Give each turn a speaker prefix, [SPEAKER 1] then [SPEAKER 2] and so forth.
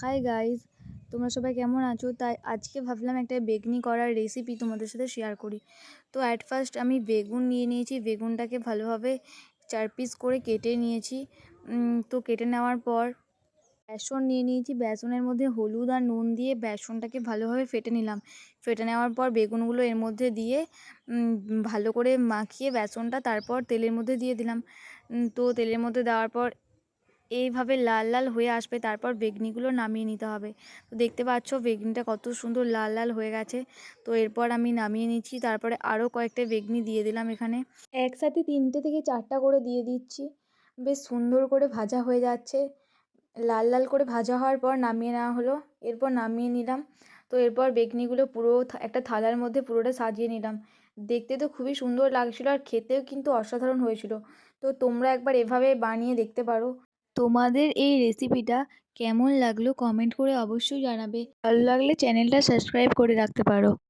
[SPEAKER 1] Hi guys তোমরা সবাই কেমন আছো? তাই আজকে ভাবলাম একটা বেগনি করার রেসিপি তোমাদের সাথে শেয়ার করি। তো অ্যাট ফার্স্ট আমি বেগুন নিয়ে নিয়েছি। বেগুনটাকে ভালোভাবে চার পিস করে কেটে নিয়েছি। তো কেটে নেওয়ার পর বেসন নিয়ে নিয়েছি। বেসনের মধ্যে হলুদ আর নুন দিয়ে বেসনটাকে ভালোভাবে ফেটে নিলাম। ফেটে নেওয়ার পর বেগুনগুলো এর মধ্যে দিয়ে ভালো করে মাখিয়ে বেসনটা তারপর তেলের মধ্যে দিয়ে দিলাম। তো তেলের মধ্যে দেওয়ার পর এইভাবে লাল লাল হয়ে আসবে, তারপর বেগনিগুলো নামিয়ে নিতে হবে। তো দেখতে পাচ্ছ বেগনিটা কত সুন্দর লাল লাল হয়ে গেছে। তো এরপর আমি নামিয়ে নিচ্ছি, তারপরে আরও কয়েকটা বেগনি দিয়ে দিলাম এখানে। একসাথে তিনটে থেকে চারটা করে দিয়ে দিচ্ছি। বেশ সুন্দর করে ভাজা হয়ে যাচ্ছে। লাল লাল করে ভাজা হওয়ার পর নামিয়ে নেওয়া হলো। এরপর নামিয়ে নিলাম। তো এরপর বেগনিগুলো পুরো একটা থালার মধ্যে পুরোটা সাজিয়ে নিলাম। দেখতে তো খুবই সুন্দর লাগছিল আর খেতেও কিন্তু অসাধারণ হয়েছিল। তো তোমরা একবার এভাবে বানিয়ে দেখতে পারো। তোমাদের এই রেসিপিটা কেমন লাগল কমেন্ট করে অবশ্যই জানাবে। ভালো লাগলে চ্যানেলটা সাবস্ক্রাইব করে রাখতে পারো।